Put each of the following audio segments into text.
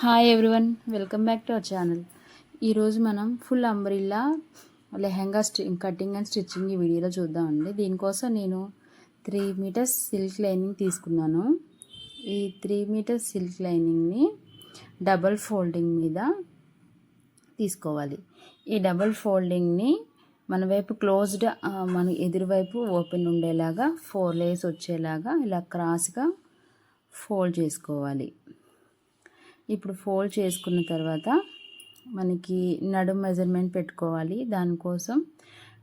Hi everyone welcome back to our channel ఈరోజు మనం full umbrella lehenga స్టి కటింగ్ అండ్ స్టిచ్చింగ్ ఈ వీడియోలో చూద్దామండి దీనికోసం నేను త్రీ మీటర్స్ సిల్క్ లైనింగ్ తీసుకున్నాను. ఈ త్రీ మీటర్స్ సిల్క్ లైనింగ్ని డబల్ ఫోల్డింగ్ మీద తీసుకోవాలి. ఈ డబల్ ఫోల్డింగ్ని మన వైపు క్లోజ్డ్ మన ఎదురువైపు ఓపెన్ ఉండేలాగా ఫోర్ లేయర్స్ వచ్చేలాగా ఇలా క్రాస్గా ఫోల్డ్ చేసుకోవాలి. ఇప్పుడు ఫోల్డ్ చేసుకున్న తర్వాత మనకి నడుము మెజర్మెంట్ పెట్టుకోవాలి. దానికోసం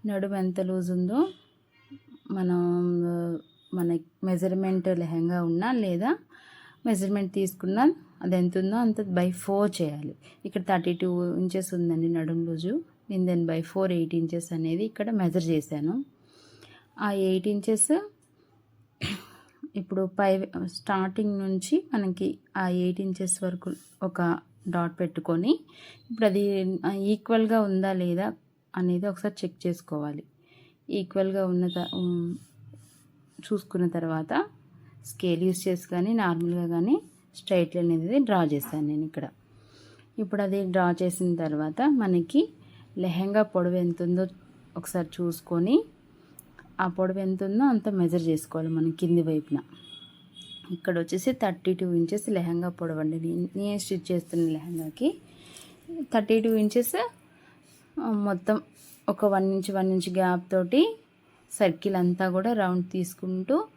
నడుము ఎంత లూజ్ ఉందో మనం మన మెజర్మెంట్ లెహంగా ఉన్నా లేదా మెజర్మెంట్ తీసుకున్నా అది ఎంత ఉందో అంత బై ఫోర్ చేయాలి. ఇక్కడ థర్టీ టూ ఇంచెస్ ఉందండి నడుము లూజు. నేను దాన్ని బై ఫోర్ ఎయిట్ ఇంచెస్ అనేది ఇక్కడ మెజర్ చేశాను. ఆ ఎయిట్ ఇంచెస్ ఇప్పుడు పై స్టార్టింగ్ నుంచి మనకి ఆ ఎయిట్ ఇంచెస్ వరకు ఒక డాట్ పెట్టుకొని ఇప్పుడు అది ఈక్వల్గా ఉందా లేదా అనేది ఒకసారి చెక్ చేసుకోవాలి. ఈక్వల్గా ఉన్న త- చూసుకున్న తర్వాత స్కేల్ యూస్ చేసి కానీ నార్మల్గా కానీ స్ట్రైట్ లైన్ అనేది డ్రా చేశాను నేను ఇక్కడ. ఇప్పుడు అది డ్రా చేసిన తర్వాత మనకి లెహంగా పొడవు ఎంత ఉందో ఒకసారి చూసుకొని ఆ పొడవు ఎంత ఉందో అంత మెజర్ చేసుకోవాలి మనం కింది వైపున. ఇక్కడ వచ్చేసి థర్టీ టూ ఇంచెస్ లెహంగా పొడవు అండి. నేను- నేను స్టిచ్ చేస్తున్న లెహంగాకి థర్టీ టూ ఇంచెస్ మొత్తం ఒక one inch one inch gap తోటి సర్కిల్ అంతా కూడా రౌండ్ తీసుకుంటూ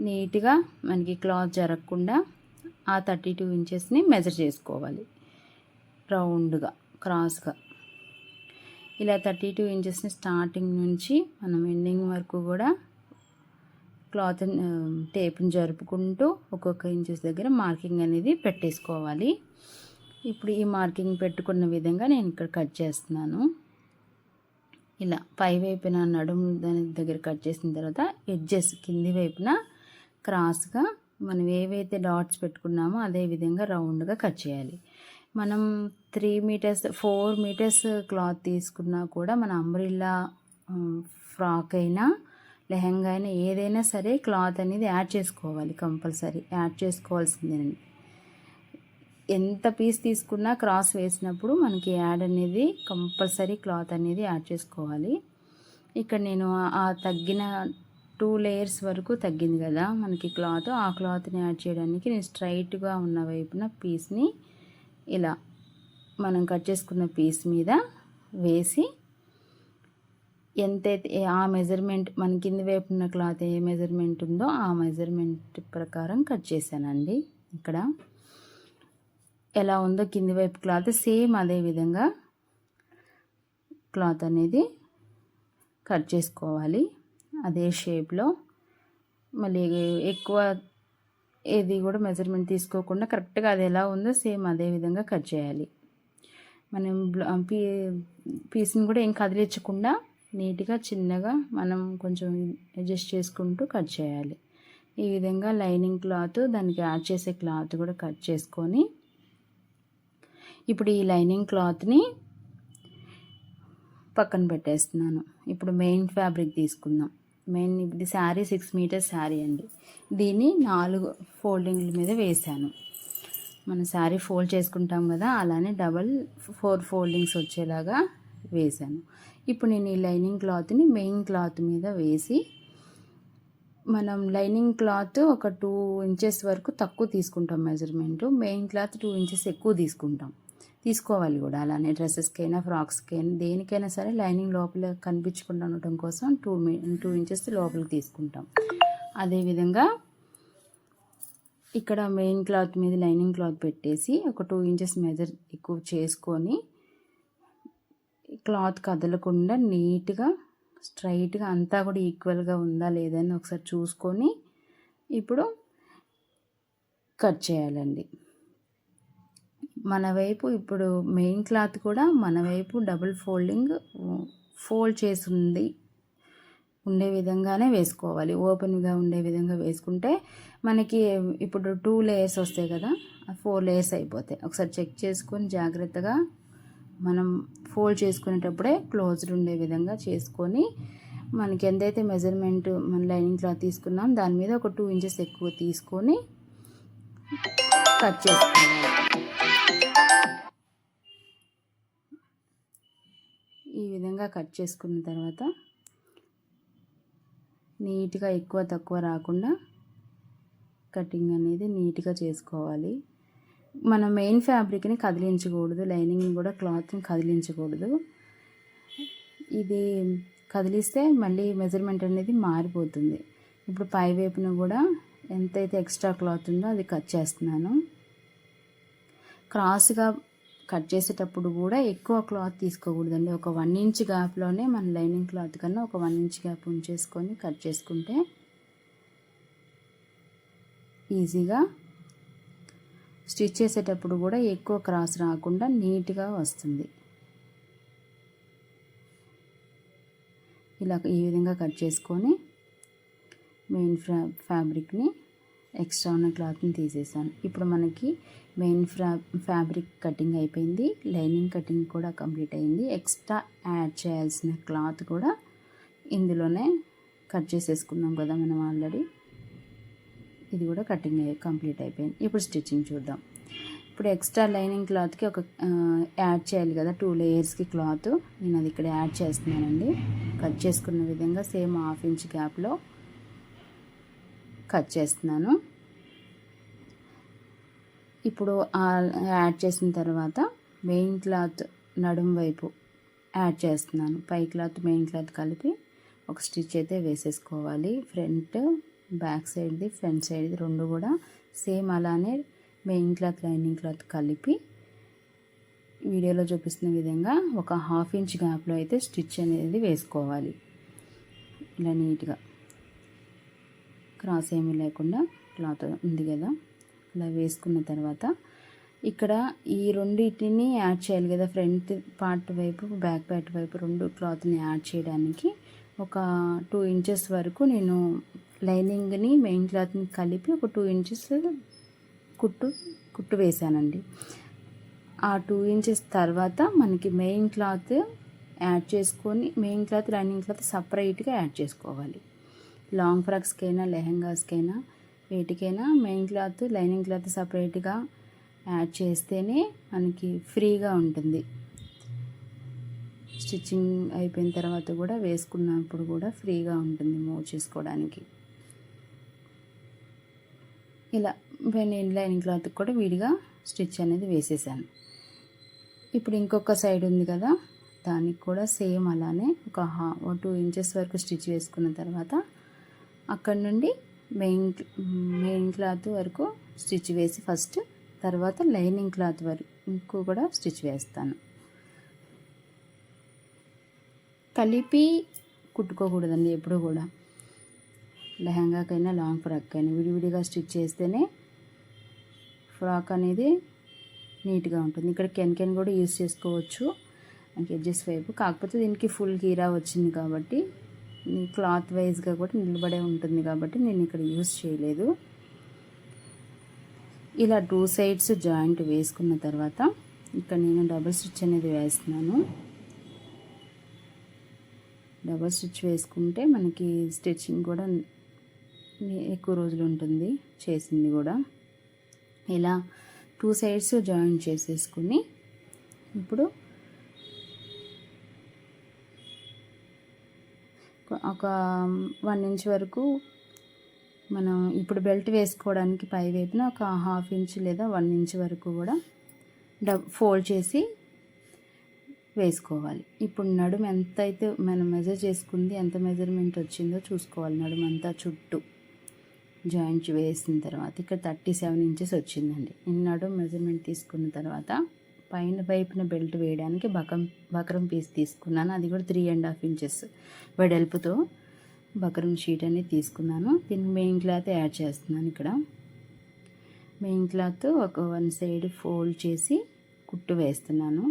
నీట్గా మనకి క్లాత్ జరగకుండా ఆ థర్టీ టూ ఇంచెస్ని మెజర్ చేసుకోవాలి. రౌండ్గా క్రాస్గా ఇలా థర్టీ టూ ఇంచెస్ని స్టార్టింగ్ నుంచి మనం ఎండింగ్ వరకు కూడా క్లాత్ టేప్ని జరుపుకుంటూ ఒక్కొక్క ఇంచెస్ దగ్గర మార్కింగ్ అనేది పెట్టేసుకోవాలి. ఇప్పుడు ఈ మార్కింగ్ పెట్టుకున్న విధంగా నేను ఇక్కడ కట్ చేస్తున్నాను. ఇలా పై వైపున నడుము దాని దగ్గర కట్ చేసిన తర్వాత ఎడ్జెస్ కింది వైపున క్రాస్గా మనం ఏవైతే డాట్స్ పెట్టుకున్నామో అదే విధంగా రౌండ్గా కట్ చేయాలి. మనం three metres four metres cloth తీసుకున్నా కూడా మన అంబ్రిల్లా ఫ్రాక్ అయినా లెహంగా అయినా ఏదైనా సరే క్లాత్ అనేది యాడ్ చేసుకోవాలి కంపల్సరీ యాడ్ చేసుకోవాల్సిందేనండి. ఎంత పీస్ తీసుకున్నా క్రాస్ వేసినప్పుడు మనకి యాడ్ అనేది కంపల్సరీ క్లాత్ అనేది యాడ్ చేసుకోవాలి. ఇక్కడ నేను ఆ- ఆ తగ్గిన టూ లేయర్స్ వరకు తగ్గింది కదా మనకి క్లాత్ ఆ క్లాత్ని యాడ్ చేయడానికి నేను స్ట్రైట్గా ఉన్న వైపున పీస్ని ఇలా మనం కట్ చేసుకున్న పీస్ మీద వేసి ఎంతైతే ఆ మెజర్మెంట్ మన కింది వైపు ఉన్న క్లాత్ ఏ మెజర్మెంట్ ఉందో ఆ మెజర్మెంట్ ప్రకారం కట్ చేశానండి. ఇక్కడ ఎలా ఉందో కింది వైపు క్లాత్ సేమ్ అదే విధంగా క్లాత్ అనేది కట్ చేసుకోవాలి. అదే షేప్లో మళ్ళీ ఎక్కువ ఏది కూడా మెజర్మెంట్ తీసుకోకుండా కరెక్ట్గా అది ఎలా ఉందో సేమ్ అదే విధంగా కట్ చేయాలి. మనం పీ పీస్ని కూడా ఏం కదిలించకుండా నీట్గా చిన్నగా మనం కొంచెం అడ్జస్ట్ చేసుకుంటూ కట్ చేయాలి. ఈ విధంగా లైనింగ్ క్లాత్ దానికి యాడ్ చేసే క్లాత్ కూడా కట్ చేసుకొని ఇప్పుడు ఈ లైనింగ్ క్లాత్ని పక్కన పెట్టేస్తున్నాను. ఇప్పుడు మెయిన్ ఫ్యాబ్రిక్ తీసుకుందాం. మెయిన్ ఇది శారీ సిక్స్ మీటర్స్ శారీ అండి. దీన్ని నాలుగు ఫోల్డింగ్ల మీద వేసాను మన శారీ ఫోల్డ్ చేసుకుంటాం కదా అలానే డబల్ ఫోర్ ఫోల్డింగ్స్ వచ్చేలాగా వేసాను ఇప్పుడు నేను ఈ లైనింగ్ క్లాత్ని మెయిన్ క్లాత్ మీద వేసి మనం లైనింగ్ క్లాత్ ఒక టూ ఇంచెస్ వరకు తక్కువ తీసుకుంటాం measurement. Main cloth two inches ఎక్కువ తీసుకుంటాం. తీసుకోవాలి కూడా. అలానే డ్రెస్సెస్కైనా ఫ్రాక్స్కైనా దేనికైనా సరే లైనింగ్ లోపల కనిపించకుండా ఉండటం కోసం టూ టూ ఇంచెస్ లోపలికి తీసుకుంటాం. అదేవిధంగా ఇక్కడ మెయిన్ క్లాత్ మీద లైనింగ్ క్లాత్ పెట్టేసి ఒక టూ ఇంచెస్ మెజర్ ఎక్కువ చేసుకొని క్లాత్ కదలకుండా నీట్గా స్ట్రైట్గా అంతా కూడా ఈక్వల్గా ఉందా లేదని ఒకసారి చూసుకొని ఇప్పుడు కట్ చేయాలండి. మన వైపు ఇప్పుడు మెయిన్ క్లాత్ కూడా మన వైపు డబుల్ ఫోల్డింగ్ ఫోల్డ్ చేసింది. ఉండే విధంగానే వేసుకోవాలి. ఓపెన్గా ఉండే విధంగా వేసుకుంటే మనకి ఇప్పుడు టూ లేయర్స్ వస్తాయి కదా ఫోర్ లేయర్స్ అయిపోతాయి. ఒకసారి చెక్ చేసుకొని జాగ్రత్తగా మనం ఫోల్డ్ చేసుకునేటప్పుడే క్లోజ్డ్ ఉండే విధంగా చేసుకొని మనకి ఎంతైతే మెజర్మెంట్ మన లైనింగ్ క్లాత్ తీసుకున్నాం దాని మీద ఒక టూ ఇంచెస్ ఎక్కువ తీసుకొని కట్ చేసుకోవాలి విధంగా కట్ చేసుకున్న తర్వాత నీట్గా ఎక్కువ తక్కువ రాకుండా కటింగ్ అనేది నీట్గా చేసుకోవాలి. మన మెయిన్ ఫ్యాబ్రిక్ని కదిలించకూడదు. లైనింగ్ని కూడా క్లాత్ని కదిలించకూడదు. ఇది కదిలిస్తే మళ్ళీ మెజర్మెంట్ అనేది మారిపోతుంది. ఇప్పుడు పై వైపున కూడా ఎంతైతే ఎక్స్ట్రా క్లాత్ ఉందో అది కట్ చేస్తున్నాను. క్రాస్గా కట్ చేసేటప్పుడు కూడా ఎక్కువ క్లాత్ తీసుకోకూడదండి. ఒక వన్ ఇంచ్ గ్యాప్లోనే మన లైనింగ్ క్లాత్ కన్నా ఒక వన్ ఇంచ్ గ్యాప్ ఉంచేసుకొని కట్ చేసుకుంటే ఈజీగా స్టిచ్ చేసేటప్పుడు కూడా ఎక్కువ క్రాస్ రాకుండా నీట్గా వస్తుంది. ఇలా ఈ విధంగా కట్ చేసుకొని మెయిన్ ఫ్రా ఫ్యాబ్రిక్ని ఎక్స్ట్రా ఉన్న క్లాత్ని తీసేసాను. ఇప్పుడు మనకి మెయిన్ ఫ్రా ఫ్యాబ్రిక్ కటింగ్ అయిపోయింది. లైనింగ్ కటింగ్ కూడా కంప్లీట్ అయింది. ఎక్స్ట్రా యాడ్ చేయాల్సిన క్లాత్ కూడా ఇందులోనే కట్ చేసేసుకున్నాం కదా మనం ఆల్రెడీ. ఇది కూడా కటింగ్ కంప్లీట్ అయిపోయింది. ఇప్పుడు స్టిచ్చింగ్ చూద్దాం. ఇప్పుడు ఎక్స్ట్రా లైనింగ్ క్లాత్కి ఒక యాడ్ చేయాలి కదా టూ లేయర్స్కి క్లాత్. నేను అది ఇక్కడ యాడ్ చేస్తున్నానండి. కట్ చేసుకున్న విధంగా సేమ్ హాఫ్ ఇంచ్ గ్యాప్లో కట్ చేస్తున్నాను. ఇప్పుడు యాడ్ చేసిన తర్వాత మెయిన్ క్లాత్ నడుం వైపు యాడ్ చేస్తున్నాను. పై క్లాత్ మెయిన్ క్లాత్ కలిపి ఒక స్టిచ్ అయితే వేసేసుకోవాలి. ఫ్రంట్ బ్యాక్ సైడ్ది ఫ్రంట్ సైడ్ది రెండు కూడా సేమ్ అలానే మెయిన్ క్లాత్ లైనింగ్ క్లాత్ కలిపి వీడియోలో చూపిస్తున్న విధంగా ఒక హాఫ్ ఇంచ్ గ్యాప్లో అయితే స్టిచ్ అనేది వేసుకోవాలి. ఇలా నీట్గా. క్రాస్ ఏమీ లేకుండా క్లాత్ ఉంది కదా అలా వేసుకున్న తర్వాత ఇక్కడ ఈ రెండింటిని యాడ్ చేయాలి కదా ఫ్రంట్ పార్ట్ వైపు బ్యాక్ పార్ట్ వైపు రెండు క్లాత్ని యాడ్ చేయడానికి ఒక టూ ఇంచెస్ వరకు నేను లైనింగ్ని మెయిన్ క్లాత్ని కలిపి ఒక టూ ఇంచెస్ కుట్టు కుట్టు వేసానండి ఆ టూ ఇంచెస్ తర్వాత మనకి మెయిన్ క్లాత్ యాడ్ చేసుకొని మెయిన్ క్లాత్ లైనింగ్ క్లాత్ సపరేట్గా యాడ్ చేసుకోవాలి. లాంగ్ ఫ్రాక్స్కైనా లెహెంగాస్కైనా వేటికైనా మెయిన్ క్లాత్ లైనింగ్ క్లాత్ సపరేట్గా యాడ్ చేస్తేనే మనకి ఫ్రీగా ఉంటుంది. స్టిచ్చింగ్ అయిపోయిన తర్వాత కూడా వేసుకున్నప్పుడు కూడా ఫ్రీగా ఉంటుంది మూవ్ చేసుకోవడానికి. ఇలా నేను లైనింగ్ క్లాత్ కూడా విడిగా స్టిచ్ అనేది వేసేసాను. ఇప్పుడు ఇంకొక సైడ్ ఉంది కదా దానికి కూడా సేమ్ అలానే ఒక హా టూ ఇంచెస్ వరకు స్టిచ్ వేసుకున్న తర్వాత అక్కడ నుండి మెయిన్ మెయిన్ క్లాత్ వరకు స్టిచ్ వేసి ఫస్ట్ తర్వాత లైనింగ్ క్లాత్ వరకు కూడా స్టిచ్ వేస్తాను. కలిపి కుట్టుకోకూడదండి ఎప్పుడు కూడా. లెహంగాకైనా లాంగ్ ఫ్రాక్ అయినా విడివిడిగా స్టిచ్ చేస్తేనే ఫ్రాక్ అనేది నీట్గా ఉంటుంది. ఇక్కడ కెన్ కెన్ కూడా యూస్ చేసుకోవచ్చు. ఎడ్జెస్ వైపు. కాకపోతే దీనికి ఫుల్ గీరా వచ్చింది కాబట్టి క్లాత్ వైజ్గా కూడా నిలబడే ఉంటుంది కాబట్టి నేను ఇక్కడ యూస్ చేయలేదు. ఇలా టూ సైడ్స్ జాయింట్ వేసుకున్న తర్వాత ఇక్కడ నేను డబుల్ స్టిచ్ అనేది వేస్తున్నాను. డబుల్ స్టిచ్ వేసుకుంటే మనకి స్టిచ్చింగ్ కూడా ఎక్కువ రోజులు ఉంటుంది చేసింది కూడా. ఇలా టూ సైడ్స్ జాయింట్ చేసేసుకుని ఇప్పుడు ఒక వన్ ఇంచ్ వరకు మనం ఇప్పుడు బెల్ట్ వేసుకోవడానికి పై వైపున ఒక హాఫ్ ఇంచ్ లేదా వన్ ఇంచ్ వరకు కూడా డబ్ ఫోల్డ్ చేసి వేసుకోవాలి. ఇప్పుడు నడుము ఎంత అయితే మనం మెజర్ చేసుకుంది ఎంత మెజర్మెంట్ వచ్చిందో చూసుకోవాలి. నడుము అంతా చుట్టూ జాయింట్ వేసిన తర్వాత ఇక్కడ థర్టీ సెవెన్ ఇంచెస్ వచ్చిందండి. నేను నడుము మెజర్మెంట్ తీసుకున్న తర్వాత పైన వైపున బెల్ట్ వేయడానికి బకం బకరం పీస్ తీసుకున్నాను. అది కూడా త్రీ అండ్ హాఫ్ ఇంచెస్ వెడల్పుతో బకరం షీట్ అనేది తీసుకున్నాను. దీన్ని మెయిన్ క్లాత్ యాడ్ చేస్తున్నాను ఇక్కడ. మెయిన్ క్లాత్ ఒక వన్ సైడ్ ఫోల్డ్ చేసి కుట్టు వేస్తున్నాను.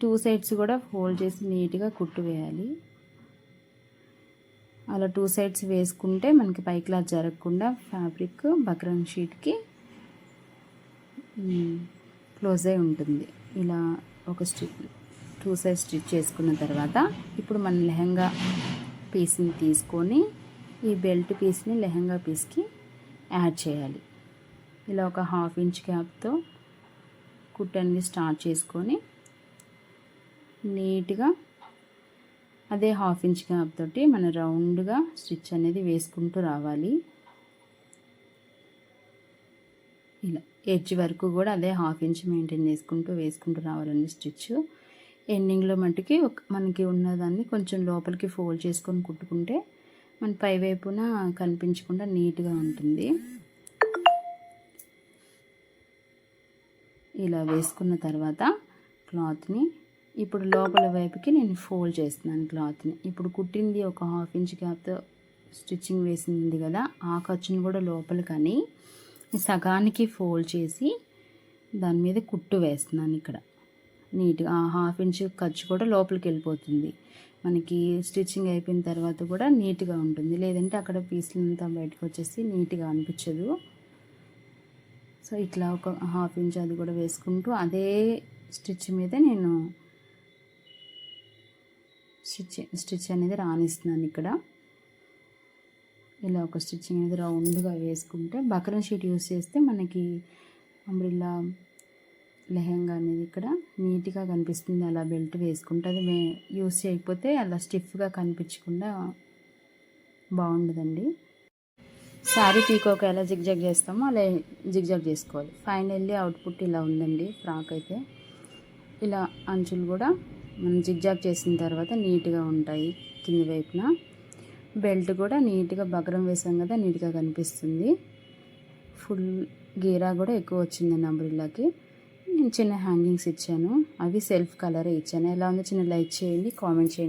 టూ సైడ్స్ కూడా ఫోల్డ్ చేసి నీట్గా కుట్టు వేయాలి. అలా టూ సైడ్స్ వేసుకుంటే మనకి పై క్లాత్ జరగకుండా ఫ్యాబ్రిక్ బక్రం షీట్కి క్లోజ్ అయి ఉంటుంది. ఇలా ఒక స్టిచ్ టూ సైడ్ స్టిచ్ చేసుకున్న తర్వాత ఇప్పుడు మన లెహంగా పీస్ని తీసుకొని ఈ బెల్ట్ పీస్ని లెహంగా పీస్కి యాడ్ చేయాలి. ఇలా ఒక హాఫ్ ఇంచ్ క్యాప్తో కుట్టన్ని స్టార్ట్ చేసుకొని నీట్గా అదే హాఫ్ ఇంచ్ గ్యాప్ తోటి మన రౌండ్గా స్టిచ్ అనేది వేసుకుంటూ రావాలి. ఇలా. ఎడ్జ్ వరకు కూడా అదే హాఫ్ ఇంచ్ మెయింటైన్ చేసుకుంటూ వేసుకుంటూ రావాలండి స్టిచ్. ఎండింగ్లో మట్టుకి ఒక మనకి ఉన్నదాన్ని కొంచెం లోపలికి ఫోల్డ్ చేసుకొని కుట్టుకుంటే మన పై వైపున కనిపించకుండా నీట్గా ఉంటుంది. ఇలా వేసుకున్న తర్వాత క్లాత్ని ఇప్పుడు లోపల వైపుకి నేను ఫోల్డ్ చేస్తున్నాను క్లాత్ని. ఇప్పుడు కుట్టింది ఒక హాఫ్ ఇంచ్ గ్యాప్తో స్టిచ్చింగ్ వేసింది కదా ఆ ఖర్చుని కూడా లోపల కానీ సగానికి ఫోల్డ్ చేసి దాని మీద కుట్టు వేస్తున్నాను ఇక్కడ. నీట్గా హాఫ్ ఇంచ్ ఖర్చు కూడా లోపలికి వెళ్ళిపోతుంది. మనకి స్టిచ్చింగ్ అయిపోయిన తర్వాత కూడా నీట్గా ఉంటుంది. లేదంటే అక్కడ పీసులంతా బయటకు వచ్చేసి నీట్గా అనిపించదు. సో ఇట్లా ఒక హాఫ్ ఇంచ్ అది కూడా వేసుకుంటూ అదే స్టిచ్ మీద నేను స్టిచ్ స్టిచ్ అనేది రాణిస్తున్నాను ఇక్కడ. ఇలా ఒక స్టిచ్చింగ్ అనేది రౌండ్గా వేసుకుంటే బక్రం షీట్ యూస్ చేస్తే మనకి అంబ్రిల్లా లెహంగా అనేది ఇక్కడ నీట్గా కనిపిస్తుంది. అలా బెల్ట్ వేసుకుంటే అది మే యూస్ చేయకపోతే అలా స్టిఫ్గా కనిపించకుండా బాగుండదండి. శారీ పీకోక ఎలా జిగ్జాగ్ చేస్తామో అలా జిగ్జాగ్ చేసుకోవాలి. ఫైనల్లీ అవుట్పుట్ ఇలా ఉందండి ఫ్రాక్ అయితే. ఇలా అంచులు కూడా మనం జిగ్జాగ్ చేసిన తర్వాత నీట్గా ఉంటాయి కింది వైపున. బెల్ట్ కూడా నీట్గా బగరం వేసాం కదా నీట్గా కనిపిస్తుంది. ఫుల్ గీరా కూడా ఎక్కువ వచ్చిందండి అంబ్రిల్లాకి నేను చిన్న హ్యాంగింగ్స్ ఇచ్చాను. అవి సెల్ఫ్ కలరే ఇచ్చాను. ఎలా ఉందో చిన్న లైక్ చేయండి కామెంట్ చేయండి.